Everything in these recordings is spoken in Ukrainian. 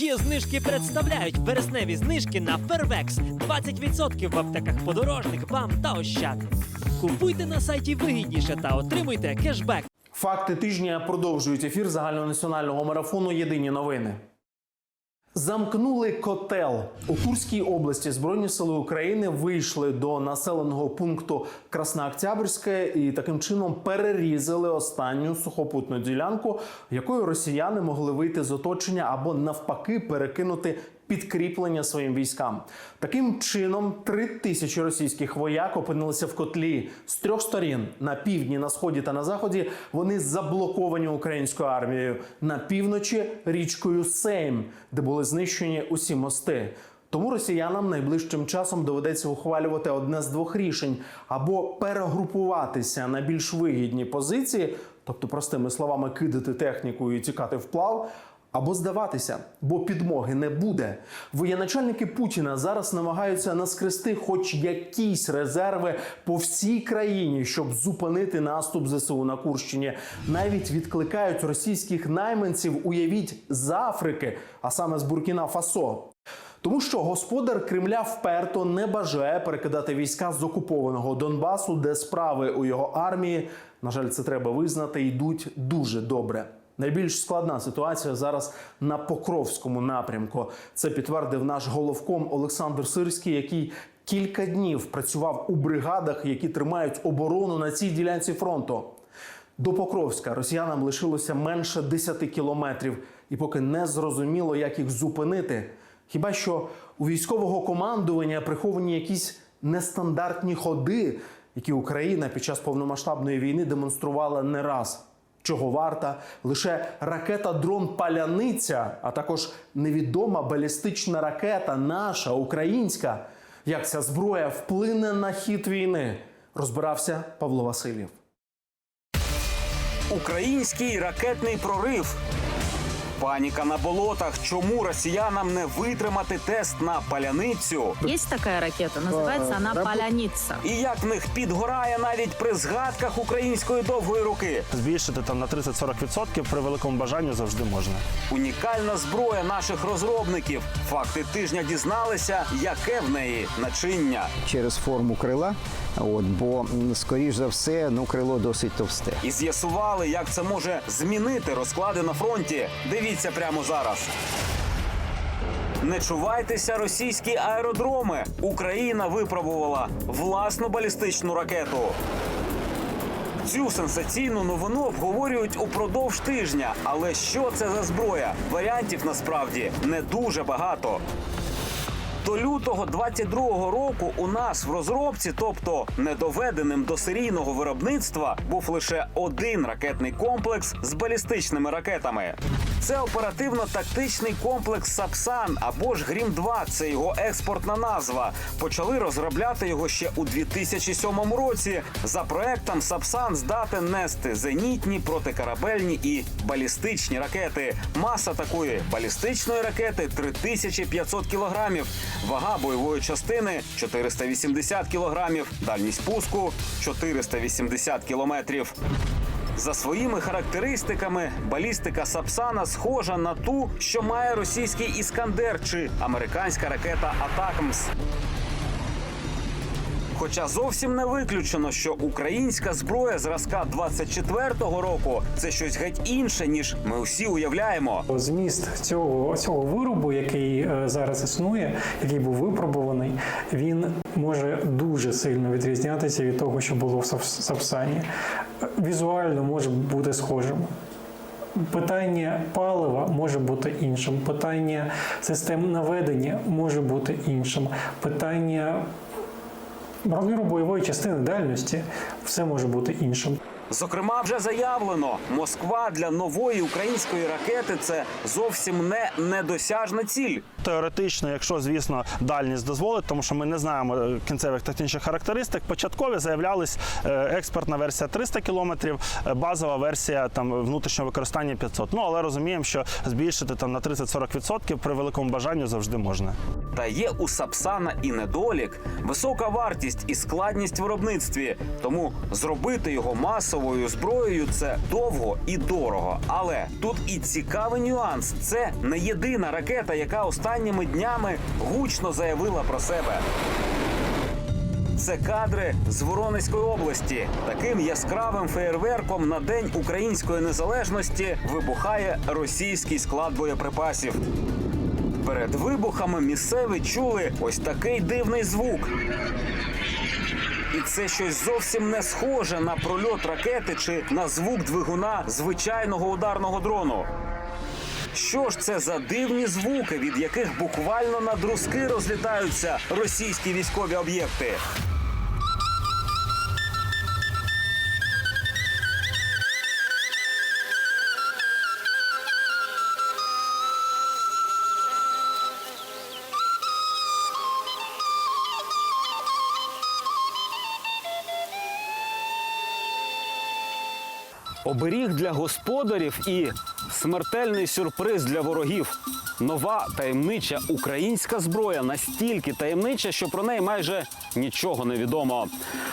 Є знижки представляють вересневі знижки на Фервекс. 20% в аптеках подорожник, бам та ощад. Купуйте на сайті вигідніше та отримуйте кешбек. Факти тижня продовжують ефір загальнонаціонального марафону Єдині новини. Замкнули котел у Курській області. Збройні сили України вийшли до населеного пункту Краснооктябрьське і таким чином перерізали останню сухопутну ділянку, якою росіяни могли вийти з оточення або навпаки перекинути підкріплення своїм військам. Таким чином, три тисячі російських вояк опинилися в котлі з трьох сторін на півдні, на сході та на заході. Вони заблоковані українською армією на півночі річкою Сейм, де були знищені усі мости. Тому росіянам найближчим часом доведеться ухвалювати одне з двох рішень: або перегрупуватися на більш вигідні позиції, тобто, простими словами, кидати техніку і тікати вплав, або здаватися, бо підмоги не буде. Воєначальники Путіна зараз намагаються наскрести хоч якісь резерви по всій країні, щоб зупинити наступ ЗСУ на Курщині. Навіть відкликають російських найманців, уявіть з Африки, а саме з Буркіна Фасо. Тому що господар Кремля вперто не бажає перекидати війська з окупованого Донбасу, де справи у його армії, на жаль, це треба визнати, йдуть дуже добре. Найбільш складна ситуація зараз на Покровському напрямку. Це підтвердив наш головком Олександр Сирський, який кілька днів працював у бригадах, які тримають оборону на цій ділянці фронту. До Покровська росіянам лишилося менше 10 кілометрів, і поки не зрозуміло, як їх зупинити. Хіба що у військового командування приховані якісь нестандартні ходи, які Україна під час повномасштабної війни демонструвала не раз. Чого варта лише ракета дрон Паляниця, а також невідома балістична ракета, наша українська. Як ця зброя вплине на хід війни? Розбирався Павло Васильєв. Український ракетний прорив. Паніка на болотах. Чому росіянам не витримати тест на паляницю? Есть такая ракета, называется она «Поляница». І як в них підгорає навіть при згадках української довгої руки? збільшити там на 30-40% при великому бажанні завжди можна. Унікальна зброя наших розробників. Факти тижня дізналися, яке в неї начиння. через форму крила. От, бо скоріш за все, ну крило досить товсте. І з'ясували, як це може змінити розклади на фронті. Дивіться прямо зараз. Не чувайтеся російські аеродроми. Україна випробувала власну балістичну ракету. Цю сенсаційну новину обговорюють упродовж тижня. Але що це за зброя? Варіантів насправді не дуже багато. До лютого 22-го року у нас в розробці, тобто недоведеним до серійного виробництва, був лише один ракетний комплекс з балістичними ракетами. Це оперативно-тактичний комплекс Сапсан або ж Грім 2 це його експортна назва. Почали розробляти його ще у 2007 році. За проектом Сапсан здатен нести зенітні, протикорабельні і балістичні ракети. Маса такої балістичної ракети 3500 кілограмів. Вага бойової частини 480 кілограмів. Дальність пуску 480 кілометрів. За своїми характеристиками, балістика Сапсана схожа на ту, що має російський іскандер чи американська ракета Атакмс. Хоча зовсім не виключено, що українська зброя зразка 24-го року це щось геть інше, ніж ми всі уявляємо. Зміст цього, цього виробу, який е, зараз існує, який був випробуваний, він може дуже сильно відрізнятися від того, що було в Сапсані. Візуально може бути схожим. Питання палива може бути іншим, питання систем наведення може бути іншим, питання розміру бойової частини дальності все може бути іншим. Зокрема, вже заявлено, Москва для нової української ракети це зовсім не недосяжна ціль. Теоретично, якщо звісно дальність дозволить, тому що ми не знаємо е, кінцевих технічних характеристик. Початкові заявлялись е, експортна версія 300 кілометрів, е, базова версія там внутрішнього використання 500. Ну але розуміємо, що збільшити там на 30-40% при великому бажанні завжди можна. Та є у Сапсана і недолік, висока вартість і складність в виробництві. Тому зробити його масово масовою зброєю це довго і дорого. Але тут і цікавий нюанс: це не єдина ракета, яка останніми днями гучно заявила про себе. Це кадри з Воронезької області. Таким яскравим феєрверком на день української незалежності вибухає російський склад боєприпасів. Перед вибухами місцеві чули ось такий дивний звук. І це щось зовсім не схоже на прольот ракети чи на звук двигуна звичайного ударного дрону. Що ж це за дивні звуки, від яких буквально на друзки розлітаються російські військові об'єкти? Оберіг для господарів і смертельний сюрприз для ворогів. Нова таємнича українська зброя настільки таємнича, що про неї майже нічого не відомо.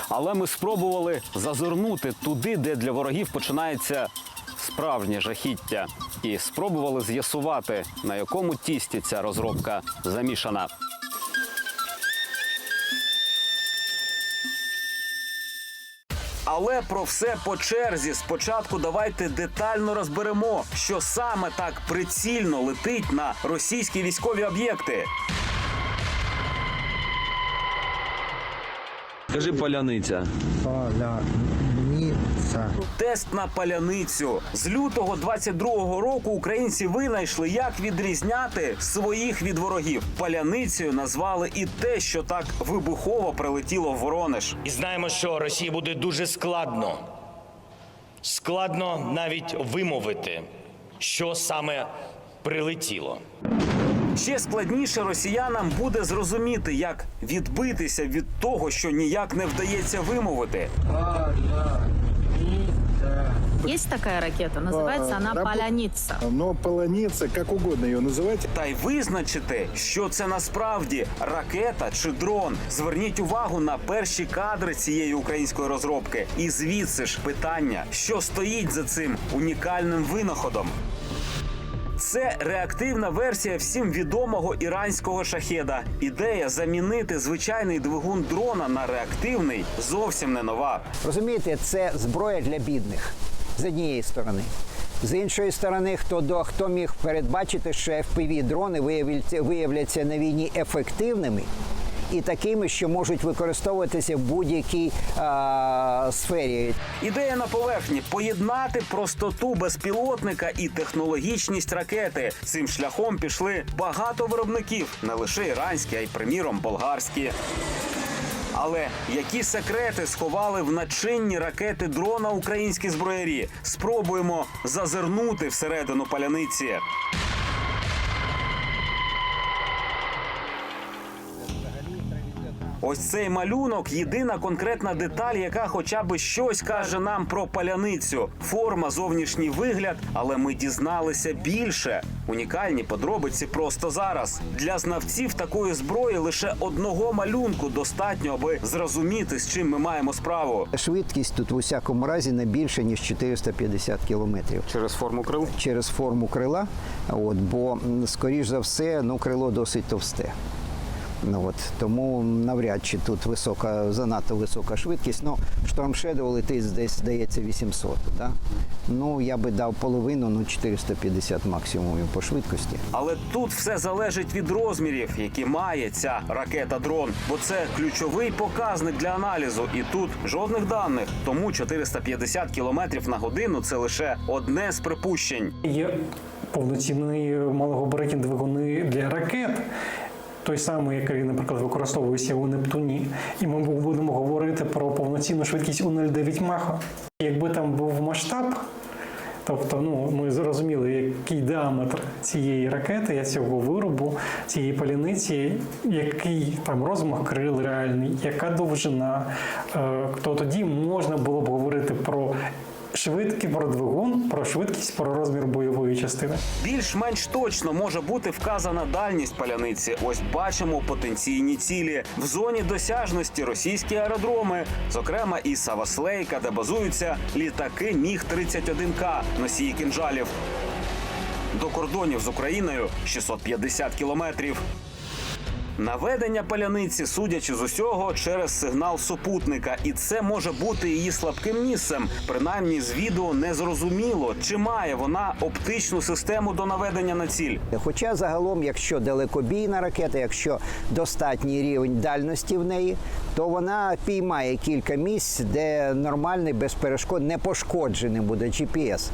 Але ми спробували зазирнути туди, де для ворогів починається справжнє жахіття, і спробували з'ясувати, на якому тісті ця розробка замішана. Але про все по черзі. Спочатку давайте детально розберемо, що саме так прицільно летить на російські військові об'єкти. Кажи паляниця. Поляниця. Тест на паляницю з лютого 22-го року українці винайшли, як відрізняти своїх від ворогів. Паляницею назвали і те, що так вибухово прилетіло в Воронеж. І знаємо, що Росії буде дуже складно. Складно навіть вимовити, що саме прилетіло. Ще складніше росіянам буде зрозуміти, як відбитися від того, що ніяк не вдається вимовити. Есть такая ракета, называется она Поляница. Но полоница, как угодно ее называть, Та й визначити, що це насправді ракета чи дрон. Зверніть увагу на перші кадри цієї української розробки. І звідси ж питання, що стоїть за цим унікальним винаходом. Це реактивна версія всім відомого іранського шахеда. Ідея замінити звичайний двигун дрона на реактивний зовсім не нова. Розумієте, це зброя для бідних з однієї сторони. З іншої сторони, хто до хто міг передбачити, що fpv дрони виявляться, виявляться на війні ефективними і такими, що можуть використовуватися в будь-якій сфері. Ідея на поверхні поєднати простоту безпілотника і технологічність ракети. Цим шляхом пішли багато виробників, не лише іранські, а й приміром болгарські. Але які секрети сховали в начинні ракети дрона українські зброярі? Спробуємо зазирнути всередину паляниці. Ось цей малюнок єдина конкретна деталь, яка хоча б щось каже нам про паляницю. Форма, зовнішній вигляд, але ми дізналися більше. Унікальні подробиці просто зараз. Для знавців такої зброї лише одного малюнку достатньо, аби зрозуміти, з чим ми маємо справу. Швидкість тут в усякому разі не більше ніж 450 кілометрів. Через форму крил. через форму крила, от, бо, скоріш за все, ну, крило досить товсте. Ну, от, тому навряд чи тут висока, занадто висока швидкість. Ну, Storm Shadow летить десь, здається, 800. Да? Ну, я би дав половину, ну 450 максимум по швидкості. Але тут все залежить від розмірів, які має ця ракета-дрон, бо це ключовий показник для аналізу. І тут жодних даних. Тому 450 км на годину це лише одне з припущень. Є повноцінні малогабаритні двигуни для ракет. Той самий, який, наприклад, використовується у Нептуні, і ми будемо говорити про повноцінну швидкість у 0,9 Маха. Якби там був масштаб, тобто ну, ми зрозуміли, який діаметр цієї ракети, цього виробу, цієї паляниці, який там розмах крил реальний, яка довжина, е, то тоді можна було б говорити про швидкий про двигун, про швидкість, про розмір бойової частини. Більш-менш точно може бути вказана дальність паляниці. Ось бачимо потенційні цілі в зоні досяжності російські аеродроми, зокрема і Саваслейка, де базуються літаки Міг 31 к носії кінжалів. До кордонів з Україною 650 кілометрів. Наведення паляниці, судячи з усього, через сигнал супутника, і це може бути її слабким місцем. Принаймні з відео не зрозуміло, чи має вона оптичну систему до наведення на ціль. Хоча загалом, якщо далекобійна ракета, якщо достатній рівень дальності в неї, то вона піймає кілька місць, де нормальний без перешкод не пошкоджений буде GPS.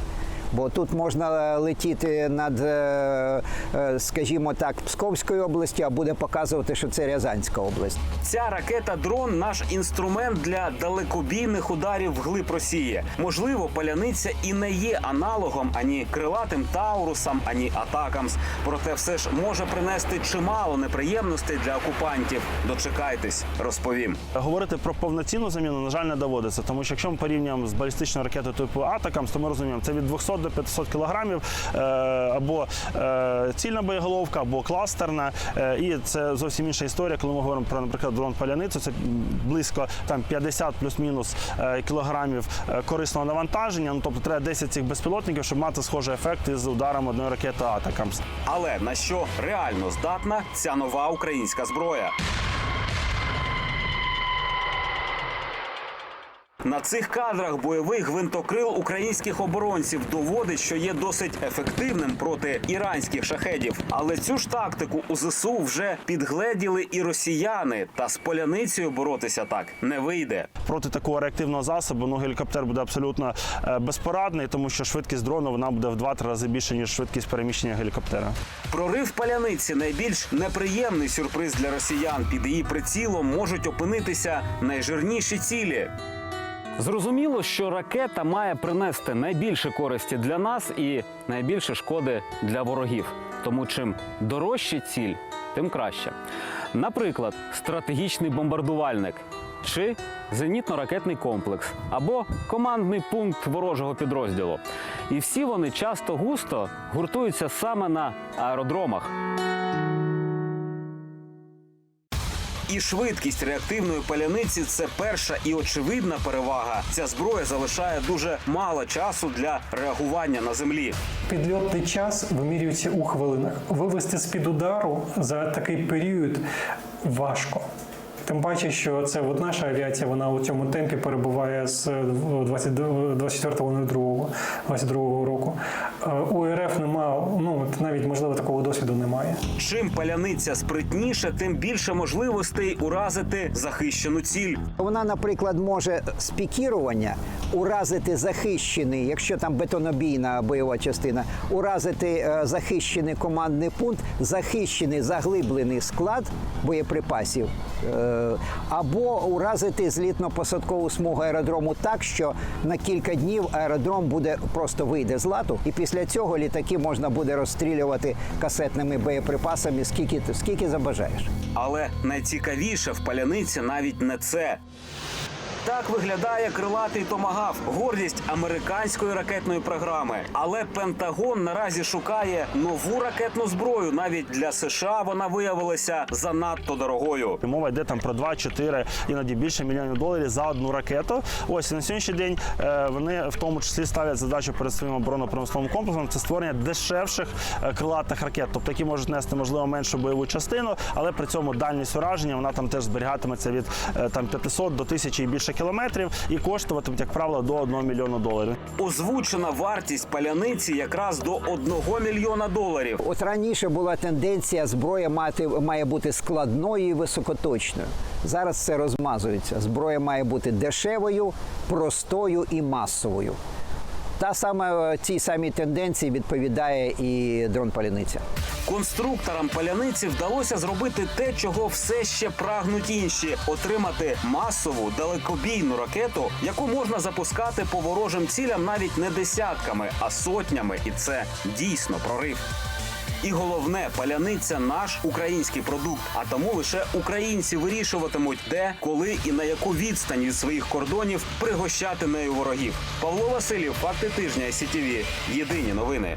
Бо тут можна летіти над, е, е, скажімо так, Псковською областю, а буде показувати, що це Рязанська область. Ця ракета дрон наш інструмент для далекобійних ударів вглиб Росії. Можливо, паляниця і не є аналогом ані крилатим Таурусам, ані Атакамс. Проте все ж може принести чимало неприємностей для окупантів. Дочекайтесь, розповім. Говорити про повноцінну заміну, на жаль, не доводиться, тому що якщо ми порівнюємо з балістичною ракетою типу Атакамс, то ми розуміємо, це від 200 до 500 кілограмів е, або е, цільна боєголовка, або кластерна. Е, і це зовсім інша історія, коли ми говоримо про, наприклад, дрон паляницю. Це близько там 50 плюс-мінус кілограмів корисного навантаження. Ну тобто треба 10 цих безпілотників, щоб мати схожий ефект із ударом одної ракети Атакамс. Але на що реально здатна ця нова українська зброя? На цих кадрах бойовий гвинтокрил українських оборонців доводить, що є досить ефективним проти іранських шахедів. Але цю ж тактику у ЗСУ вже підгледіли і росіяни. Та з поляницею боротися так не вийде. проти такого реактивного засобу ну, гелікоптер буде абсолютно е, безпорадний, тому що швидкість дрону вона буде в 2-3 рази більше, ніж швидкість переміщення гелікоптера. Прорив паляниці найбільш неприємний сюрприз для росіян. Під її прицілом можуть опинитися найжирніші цілі. Зрозуміло, що ракета має принести найбільше користі для нас і найбільше шкоди для ворогів. Тому чим дорожча ціль, тим краще. Наприклад, стратегічний бомбардувальник чи зенітно-ракетний комплекс або командний пункт ворожого підрозділу. І всі вони часто густо гуртуються саме на аеродромах. І швидкість реактивної паляниці це перша і очевидна перевага. Ця зброя залишає дуже мало часу для реагування на землі. Підльотний час вимірюється у хвилинах. Вивести з-під удару за такий період важко. Тим паче, що це от наша авіація, вона у цьому темпі перебуває з 24.02 22 року. Е, У РФ немає, ну навіть можливо такого досвіду. Чим паляниця спритніше, тим більше можливостей уразити захищену ціль. Вона, наприклад, може з пікірування уразити захищений, якщо там бетонобійна бойова частина, уразити е, захищений командний пункт, захищений заглиблений склад боєприпасів, е, або уразити злітно-посадкову смугу аеродрому так, що на кілька днів аеродром буде просто вийде з лату, і після цього літаки можна буде розстрілювати касетними боєприпасами скільки, скільки забажаєш. Але найцікавіше в паляниці навіть не це. Так виглядає крилатий томагав, гордість американської ракетної програми. Але Пентагон наразі шукає нову ракетну зброю. Навіть для США вона виявилася занадто дорогою. Мова йде там про 2-4, іноді більше мільйонів доларів за одну ракету. Ось на сьогоднішній день е, вони в тому числі ставлять задачу перед своїм оборонно-промисловим комплексом це створення дешевших е, крилатих ракет, тобто які можуть нести можливо меншу бойову частину, але при цьому дальність ураження вона там теж зберігатиметься від е, там 500 до 1000 і більше кілометрів і коштуватиме, як правило, до 1 мільйона доларів. Озвучена вартість паляниці якраз до 1 мільйона доларів. От раніше була тенденція зброя мати має бути складною і високоточною. Зараз це розмазується. Зброя має бути дешевою, простою і масовою. Та саме цій самій тенденції відповідає і дрон паляниця. Конструкторам паляниці вдалося зробити те, чого все ще прагнуть інші: отримати масову далекобійну ракету, яку можна запускати по ворожим цілям навіть не десятками, а сотнями. І це дійсно прорив. І головне, паляниця наш український продукт. А тому лише українці вирішуватимуть, де, коли і на яку відстань від своїх кордонів пригощати нею ворогів. Павло Васильєв, факти тижня СІТІВІ. Єдині новини.